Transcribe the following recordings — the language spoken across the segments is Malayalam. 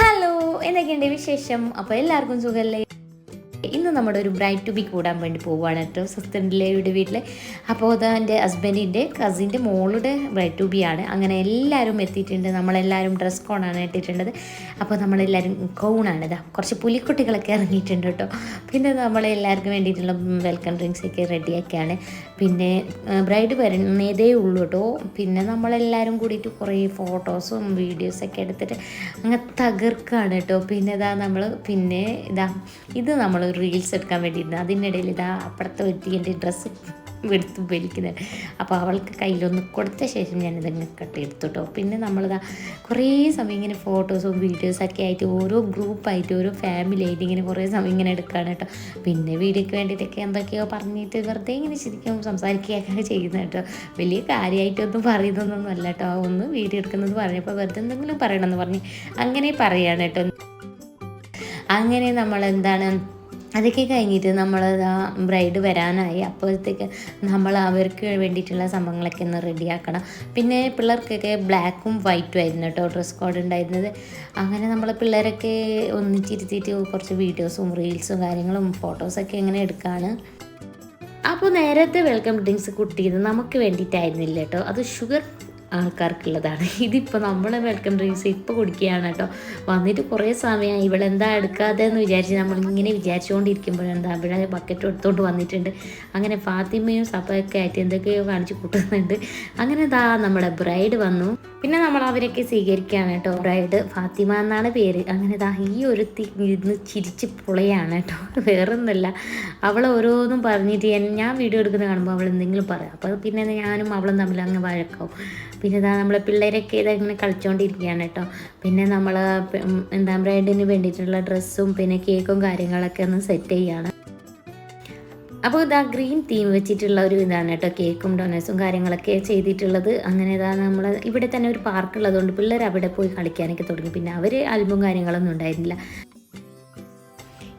ഹലോ എന്തൊക്കെയുണ്ട് വിശേഷം? അപ്പോൾ എല്ലാവർക്കും സുഖമല്ലേ ഇന്ന് നമ്മുടെ ഒരു ബ്രൈറ്റ് ടു ബി കൂടാൻ വേണ്ടി പോവുകയാണ്. കേട്ടോ സിസ്റ്ററിന്റെ വീട്ടിൽ അപ്പോൾ അത് എന്റെ ഹസ്ബൻഡിന്റെ കസിന്റെ മോളുടെ ബ്രൈറ്റ് ടു ബി ആണ്. അങ്ങനെ എല്ലാവരും എത്തിയിട്ടുണ്ട്. നമ്മളെല്ലാവരും ഡ്രസ് കോണാണ് ഇട്ടിട്ടുള്ളത്. അപ്പോൾ നമ്മളെല്ലാവരും കോണാണ് ഇതാ കുറച്ച് പുലിക്കുട്ടികളൊക്കെ ഇറങ്ങിയിട്ടുണ്ട് കേട്ടോ പിന്നെ നമ്മളെല്ലാവർക്കും വേണ്ടിയിട്ടുള്ള വെൽക്കം ഡ്രിങ്ക്സ് ഒക്കെ റെഡിയാക്കിയാണ് പിന്നെ ബ്രൈഡ് വരുന്നതേ ഉള്ളൂ കേട്ടോ പിന്നെ നമ്മളെല്ലാവരും കൂടിയിട്ട് കുറേ ഫോട്ടോസും വീഡിയോസൊക്കെ എടുത്തിട്ട് അങ്ങനെ തകർക്കാണ് കേട്ടോ പിന്നെ ഇതാ നമ്മൾ പിന്നെ ഇതാ ഇത് നമ്മൾ റീൽസ് എടുക്കാൻ വേണ്ടിയിരുന്നു. അതിനിടയിൽ ഇതാ അപ്പുറത്തെ വ്യക്തി എന്റെ ഡ്രസ്സ് എടുത്ത് വലിക്കുന്നുണ്ട് അപ്പോൾ അവൾക്ക് കയ്യിലൊന്ന് കൊടുത്ത ശേഷം ഞാനിതങ്ങ് കട്ട് എടുത്തു കേട്ടോ പിന്നെ നമ്മളിതാ കുറേ സമയം ഇങ്ങനെ ഫോട്ടോസും വീഡിയോസൊക്കെ ആയിട്ട് ഓരോ ഗ്രൂപ്പായിട്ട് ഓരോ ഫാമിലി ആയിട്ട് ഇങ്ങനെ കുറേ സമയം ഇങ്ങനെ എടുക്കുകയാണ് കേട്ടോ പിന്നെ വീഡിയോയ്ക്ക് വേണ്ടിയിട്ടൊക്കെ എന്തൊക്കെയോ പറഞ്ഞിട്ട് വെറുതെ ഇങ്ങനെ ശരിക്കും സംസാരിക്കുകയൊക്കെ ചെയ്യുന്നത് കേട്ടോ വലിയ കാര്യമായിട്ടൊന്നും പറയുന്നതൊന്നും അല്ല കേട്ടോ ഒന്ന് വീഡിയോ എടുക്കുന്നത് പറഞ്ഞപ്പോൾ വെറുതെ എന്തെങ്കിലും പറയണമെന്ന് പറഞ്ഞ് അങ്ങനെ പറയുകയാണ് കേട്ടോ അങ്ങനെ നമ്മൾ എന്താണ് അതൊക്കെ കഴിഞ്ഞിട്ട് നമ്മൾ ബ്രൈഡ് വരാനായി. അപ്പോഴത്തേക്ക് നമ്മൾ അവർക്ക് വേണ്ടിയിട്ടുള്ള സംഭവങ്ങളൊക്കെ ഒന്ന് റെഡിയാക്കണം പിന്നെ പിള്ളേർക്കൊക്കെ ബ്ലാക്കും വൈറ്റും ആയിരുന്നു കേട്ടോ ഡ്രസ് കോഡ് ഉണ്ടായിരുന്നത്. അങ്ങനെ നമ്മൾ പിള്ളേരൊക്കെ ഒന്നിച്ചിരുത്തിയിട്ട് കുറച്ച് വീഡിയോസും റീൽസും കാര്യങ്ങളും ഫോട്ടോസൊക്കെ എങ്ങനെ എടുക്കുകയാണ് അപ്പോൾ നേരത്തെ വെൽക്കം ഡ്രിങ്ക്സ് കുട്ടിയത് നമുക്ക് വേണ്ടിയിട്ടായിരുന്നില്ല കേട്ടോ. അത് ഷുഗർ ആൾക്കാർക്കുള്ളതാണ്. ഇതിപ്പോൾ നമ്മൾ വെൽക്കം ഡ്രിങ്ക്സ് ഇപ്പോൾ കുടിക്കുകയാണ് കേട്ടോ. വന്നിട്ട് കുറേ സമയമായി ഇവിടെ എന്താ എടുക്കാതെ എന്ന് വിചാരിച്ച് നമ്മളിങ്ങനെ വിചാരിച്ചുകൊണ്ടിരിക്കുമ്പോഴെന്താ ഇവിടെ ബക്കറ്റ് എടുത്തുകൊണ്ട് വന്നിട്ടുണ്ട്. അങ്ങനെ ഫാത്തിമയും സഭയൊക്കെ ആയിട്ട് എന്തൊക്കെയോ കാണിച്ച് കൂട്ടുന്നുണ്ട്. അങ്ങനെ ദാ നമ്മുടെ ബ്രൈഡ് വന്നു. പിന്നെ നമ്മൾ അവരൊക്കെ സ്വീകരിക്കുകയാണ് കേട്ടോ. ബ്രൈഡ് ഫാത്തിമ എന്നാണ് പേര്. അങ്ങനെ ഇതാ ഈ ഒരു ഇരുന്ന് ചിരിച്ച് പൊളയാണ് കേട്ടോ. വേറൊന്നുമല്ല. അവൾ ഓരോന്നും പറഞ്ഞിട്ട് ഞാൻ വീഡിയോ എടുക്കുന്ന കാണുമ്പോൾ അവൾ എന്തെങ്കിലും പറയാം. അപ്പോൾ പിന്നെ ഞാനും അവളും തമ്മിൽ അങ്ങ് വഴക്കാവും. പിന്നെ ഇതാ നമ്മളെ പിള്ളേരൊക്കെ ഇതാ ഇങ്ങനെ കളിച്ചുകൊണ്ടിരിക്കുകയാണ് കേട്ടോ. പിന്നെ നമ്മൾ എന്താ ബ്രൈഡിന് വേണ്ടിയിട്ടുള്ള ഡ്രസ്സും പിന്നെ കേക്കും കാര്യങ്ങളൊക്കെ ഒന്ന് സെറ്റ് ചെയ്യുകയാണ്. അപ്പോൾ ഇതാ ഗ്രീൻ തീം വെച്ചിട്ടുള്ള ഒരു ഇതാണ് കേട്ടോ. കേക്കും ഡൊനേഴ്സും കാര്യങ്ങളൊക്കെ ചെയ്തിട്ടുള്ളത്. അങ്ങനെ ഇതാ നമ്മൾ ഇവിടെ തന്നെ ഒരു പാർക്ക് ഉള്ളതുകൊണ്ട് പിള്ളേർ അവിടെ പോയി കളിക്കാനൊക്കെ തുടങ്ങി. പിന്നെ അവർ ആൽബും കാര്യങ്ങളൊന്നും ഉണ്ടായിരുന്നില്ല.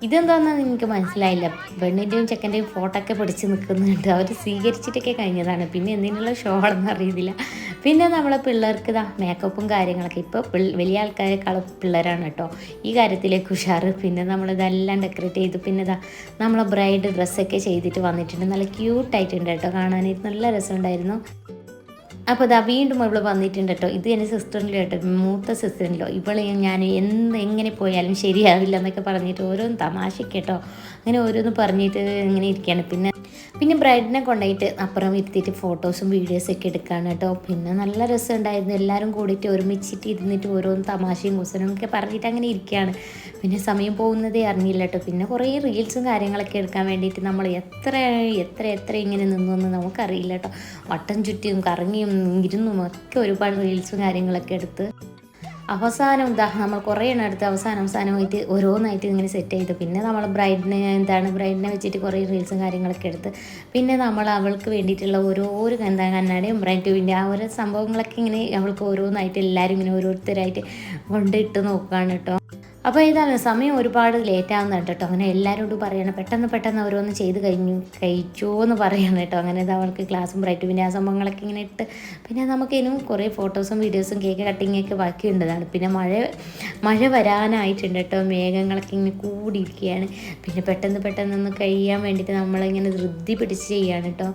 ഇതെന്താണെന്ന് എനിക്ക് മനസ്സിലായില്ല? പെണ്ണിന്റെയും ചെക്കന്റെയും ഫോട്ടോ ഒക്കെ പിടിച്ച് നിൽക്കുന്നുണ്ട് അവർ സ്വീകരിച്ചിട്ടൊക്കെ കഴിഞ്ഞതാണ്. പിന്നെ എന്തിനുള്ള ഷോ ആണെന്ന് അറിയുന്നില്ല പിന്നെ നമ്മളെ പിള്ളേർക്ക് ഇതാ മേക്കപ്പും കാര്യങ്ങളൊക്കെ. ഇപ്പോൾ വലിയ ആൾക്കാരെക്കാളും പിള്ളേരാണ് കേട്ടോ. ഈ കാര്യത്തിലേക്ക് ഉഷാറ്. പിന്നെ നമ്മളിതെല്ലാം ഡെക്കറേറ്റ് ചെയ്തു പിന്നെ ഇതാ നമ്മളെ ബ്രൈഡ് ഡ്രസ്സൊക്കെ ചെയ്തിട്ട് വന്നിട്ടുണ്ട്. നല്ല ക്യൂട്ടായിട്ടുണ്ട് കേട്ടോ. കാണാനായിട്ട് നല്ല രസമുണ്ടായിരുന്നു. അപ്പോൾ ഇതാ വീണ്ടും ഇവൾ വന്നിട്ടുണ്ട് കേട്ടോ. ഇത് എന്റെ സിസ്റ്ററിന്റെ കേട്ടോ. മൂത്ത സിസ്റ്ററിലോ ഇവളെ ഞാൻ എന്ത് എങ്ങനെ പോയാലും ശരിയാവില്ല എന്നൊക്കെ പറഞ്ഞിട്ട് ഓരോന്ന് തമാശ കേട്ടോ. അങ്ങനെ ഓരോന്ന് പറഞ്ഞിട്ട് ഇങ്ങനെ ഇരിക്കുകയാണ്. പിന്നെ പിന്നെ ബ്രൈഡിനെ കൊണ്ടുപോയിട്ട് അപ്പുറം ഇരുത്തിയിട്ട് ഫോട്ടോസും വീഡിയോസും ഒക്കെ എടുക്കുകയാണ് കേട്ടോ. പിന്നെ നല്ല രസമുണ്ടായിരുന്നു. എല്ലാവരും കൂടിയിട്ട് ഒരുമിച്ചിട്ട് ഇരുന്നിട്ട് ഓരോന്ന് തമാശയും കുസനും ഒക്കെ പറഞ്ഞിട്ട് അങ്ങനെ ഇരിക്കുകയാണ്. പിന്നെ സമയം പോകുന്നതേ അറിഞ്ഞില്ല കേട്ടോ. പിന്നെ കുറേ റീൽസും കാര്യങ്ങളൊക്കെ എടുക്കാൻ വേണ്ടിയിട്ട് നമ്മൾ എത്ര എത്ര എത്ര ഇങ്ങനെ നിന്നു എന്ന് നമുക്കറിയില്ല കേട്ടോ. വട്ടം ചുറ്റിയും കറങ്ങിയും ഇരുന്നും ഒക്കെ ഒരുപാട് റീൽസും കാര്യങ്ങളൊക്കെ എടുത്ത് അവസാനം എന്താ നമ്മൾ കുറേ എണ്ണം എടുത്ത് അവസാനം അവസാനമായിട്ട് ഓരോന്നായിട്ട് ഇങ്ങനെ സെറ്റ് ചെയ്തു. പിന്നെ നമ്മൾ ബ്രൈഡിനെ എന്താണ് ബ്രൈഡിനെ വെച്ചിട്ട് കുറേ റീൽസും കാര്യങ്ങളൊക്കെ എടുത്ത്. പിന്നെ നമ്മൾ അവൾക്ക് വേണ്ടിയിട്ടുള്ള ഓരോ എന്താ കണ്ണാടിയും ബ്രൈഡ് ട്യൂബിന്റെ ആ ഓരോ സംഭവങ്ങളൊക്കെ ഇങ്ങനെ അവൾക്ക് ഓരോന്നായിട്ട് എല്ലാവരും ഇങ്ങനെ ഓരോരുത്തരായിട്ട് കൊണ്ടിട്ട് നോക്കുകയാണ് കേട്ടോ. അപ്പോൾ ഇതാണ് സമയം ഒരുപാട് ലേറ്റ് ആവുന്നുണ്ട് കേട്ടോ. അങ്ങനെ എല്ലാവരോടും പറയണം. പെട്ടെന്ന് പെട്ടെന്ന് ഓരോന്ന് ചെയ്ത് കഴിഞ്ഞു കഴിച്ചോ എന്ന് പറയണം കേട്ടോ. അങ്ങനെ ഇത് അവൾക്ക് ക്ലാസ്സും ബ്രൈറ്റ് പിന്നെ ആ സംഭവങ്ങളൊക്കെ ഇങ്ങനെ ഇട്ട് പിന്നെ നമുക്കിനും കുറേ ഫോട്ടോസും വീഡിയോസും കേക്ക് കട്ടിങ്ങൊക്കെ ബാക്കിയുണ്ടതാണ്. പിന്നെ മഴ മഴ വരാനായിട്ടുണ്ട് കേട്ടോ. മേഘങ്ങളൊക്കെ ഇങ്ങനെ കൂടിയിരിക്കുകയാണ്. പിന്നെ പെട്ടെന്ന് പെട്ടെന്ന് ഒന്ന് കഴിയാൻ വേണ്ടിയിട്ട് നമ്മളിങ്ങനെ ധൃതി പിടിച്ച് ചെയ്യാണ് കേട്ടോ.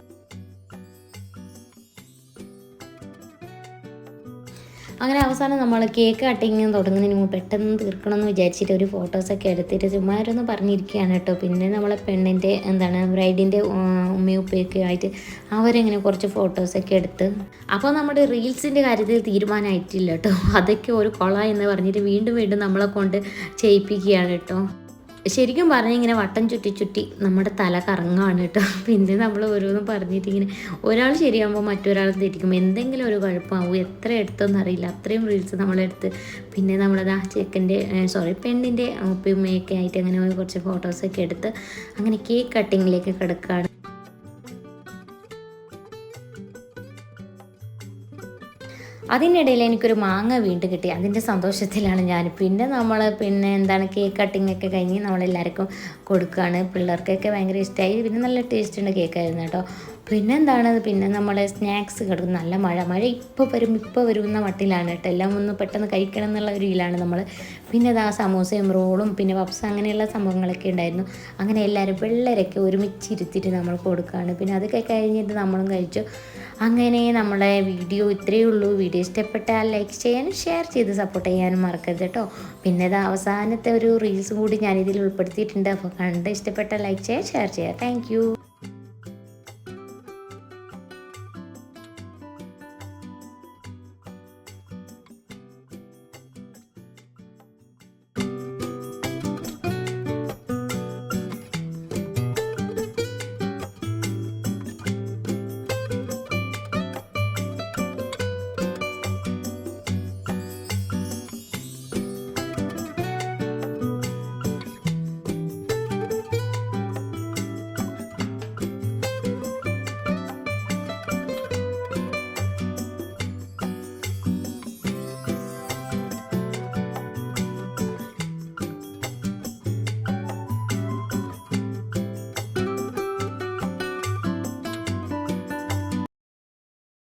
അങ്ങനെ അവസാനം നമ്മൾ കേക്ക് കട്ടിങ് തുടങ്ങുന്നതിന് മുമ്പ് പെട്ടെന്ന് തീർക്കണം എന്ന് വിചാരിച്ചിട്ട് ഒരു ഫോട്ടോസൊക്കെ എടുത്തിട്ട് ചുമ്മാരൊന്ന് പറഞ്ഞിരിക്കുകയാണ് കേട്ടോ. പിന്നെ നമ്മളെ പെണ്ണിന്റെ എന്താണ് ബ്രൈഡിന്റെ ഉമ്മയും ഉപ്പയൊക്കെ ആയിട്ട് അവരെങ്ങനെ കുറച്ച് ഫോട്ടോസൊക്കെ എടുത്ത്. അപ്പോൾ നമ്മുടെ റീൽസിന്റെ കാര്യത്തിൽ തീരുമാനമായിട്ടില്ല കേട്ടോ. അതൊക്കെ ഒരു കൊള എന്ന് പറഞ്ഞിട്ട് വീണ്ടും വീണ്ടും നമ്മളെ കൊണ്ട് ചെയ്യിപ്പിക്കുകയാണ് കേട്ടോ. ശരിക്കും പറഞ്ഞാൽ ഇങ്ങനെ വട്ടം ചുറ്റി ചുറ്റി നമ്മുടെ തല കറങ്ങാണ് കേട്ടോ. പിന്നെ നമ്മൾ ഓരോന്നും പറഞ്ഞിട്ട് ഇങ്ങനെ ഒരാൾ ശരിയാകുമ്പോൾ മറ്റൊരാൾ തെറ്റിക്കും. എന്തെങ്കിലും ഒരു കുഴപ്പമാവും. എത്ര എടുത്തെന്ന് അറിയില്ല. അത്രയും റീൽസ് നമ്മളെടുത്ത് പിന്നെ നമ്മളത് ആ ചെക്കന്റെ സോറി പെണ്ണിന്റെ ഉപ്പയുമ്മയൊക്കെ ആയിട്ട് അങ്ങനെ കുറച്ച് ഫോട്ടോസൊക്കെ എടുത്ത് അങ്ങനെ കേക്ക് കട്ടിങ്ങിലേക്ക് കിടക്കുകയാണ് അതിനിടയിൽ എനിക്കൊരു മാങ്ങ വീണ്ടും കിട്ടി. അതിന്റെ സന്തോഷത്തിലാണ് ഞാൻ പിന്നെ നമ്മൾ പിന്നെ എന്താണ് കേക്ക് കട്ടിംഗ് ഒക്കെ കഴിഞ്ഞ് നമ്മളെല്ലാവർക്കും കൊടുക്കുകയാണ് പിള്ളേർക്കൊക്കെ ഭയങ്കര ഇഷ്ടമായി പിന്നെ നല്ല ടേസ്റ്റ് ഉണ്ട് കേക്കായിരുന്നു കേട്ടോ. പിന്നെ എന്താണ് പിന്നെ നമ്മളെ സ്നാക്സ് കിടക്കും നല്ല മഴ. മഴ ഇപ്പോൾ വരും. ഇപ്പോൾ വരുന്ന മട്ടിലാണ് കേട്ടോ. എല്ലാം ഒന്ന് പെട്ടെന്ന് കഴിക്കണം എന്നുള്ള ഒരു ഇതിലാണ് നമ്മൾ പിന്നെ അത് ആ സമോസയും റോളും പിന്നെ പപ്സ് അങ്ങനെയുള്ള സംഭവങ്ങളൊക്കെ ഉണ്ടായിരുന്നു. അങ്ങനെ എല്ലാവരും പിള്ളേരൊക്കെ ഒരുമിച്ച് ഇരുത്തിയിട്ട് നമ്മൾ കൊടുക്കുകയാണ് പിന്നെ അതൊക്കെ കഴിഞ്ഞിട്ട് നമ്മളും കഴിച്ചു. അങ്ങനെ നമ്മളെ വീഡിയോ ഇത്രയേ ഉള്ളൂ. വീഡിയോ ഇഷ്ടപ്പെട്ടാൽ ലൈക്ക് ചെയ്യാനും ഷെയർ ചെയ്ത് സപ്പോർട്ട് ചെയ്യാനും മറക്കരുത് കേട്ടോ. പിന്നെ ഇത് അവസാനത്തെ ഒരു റീൽസ് കൂടി ഞാനിതിൽ ഉൾപ്പെടുത്തിയിട്ടുണ്ട്. അപ്പോൾ കണ്ട് ഇഷ്ടപ്പെട്ട ലൈക്ക് ചെയ്യുക ഷെയർ ചെയ്യുക താങ്ക്